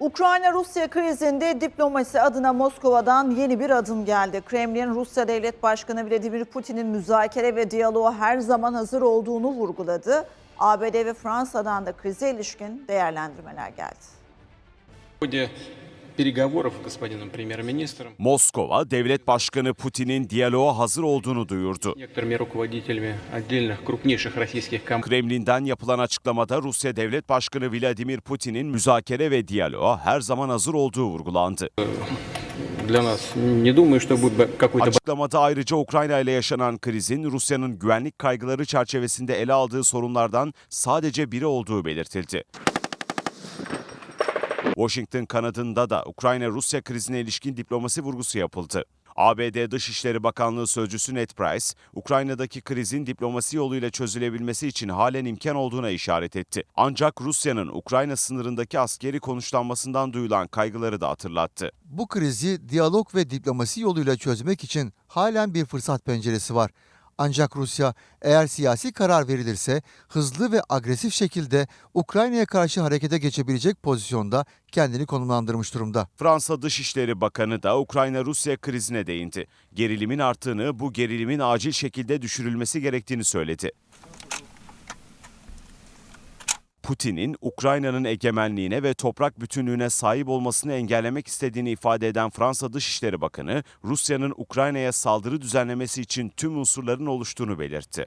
Ukrayna-Rusya krizinde diplomasi adına Moskova'dan yeni bir adım geldi. Kremlin, Rusya Devlet Başkanı Vladimir Putin'in müzakere ve diyaloğa her zaman hazır olduğunu vurguladı. ABD ve Fransa'dan da krize ilişkin değerlendirmeler geldi. В ходе переговоров с господином премьер-министром Moskova, devlet başkanı Putin'in diyaloğa hazır olduğunu duyurdu. некоторыми руководителями отдельных крупнейших российских компаний Kremlin'den yapılan açıklamada Rusya Devlet Başkanı Vladimir Putin'in müzakere ve diyaloğa her zaman hazır olduğu vurgulandı. для нас. Не думаю, что будет какой-то Açıklamada ayrıca Ukrayna ile yaşanan krizin Rusya'nın güvenlik kaygıları çerçevesinde ele aldığı sorunlardan sadece biri olduğu belirtildi. Washington kanadında da Ukrayna-Rusya krizine ilişkin diplomasi vurgusu yapıldı. ABD Dışişleri Bakanlığı Sözcüsü Ned Price, Ukrayna'daki krizin diplomasi yoluyla çözülebilmesi için halen imkan olduğuna işaret etti. Ancak Rusya'nın Ukrayna sınırındaki askeri konuşlanmasından duyulan kaygıları da hatırlattı. Bu krizi diyalog ve diplomasi yoluyla çözmek için halen bir fırsat penceresi var. Ancak Rusya eğer siyasi karar verilirse hızlı ve agresif şekilde Ukrayna'ya karşı harekete geçebilecek pozisyonda kendini konumlandırmış durumda. Fransa Dışişleri Bakanı da Ukrayna-Rusya krizine değindi. Gerilimin arttığını, bu gerilimin acil şekilde düşürülmesi gerektiğini söyledi. Putin'in Ukrayna'nın egemenliğine ve toprak bütünlüğüne sahip olmasını engellemek istediğini ifade eden Fransa Dışişleri Bakanı, Rusya'nın Ukrayna'ya saldırı düzenlemesi için tüm unsurların oluştuğunu belirtti.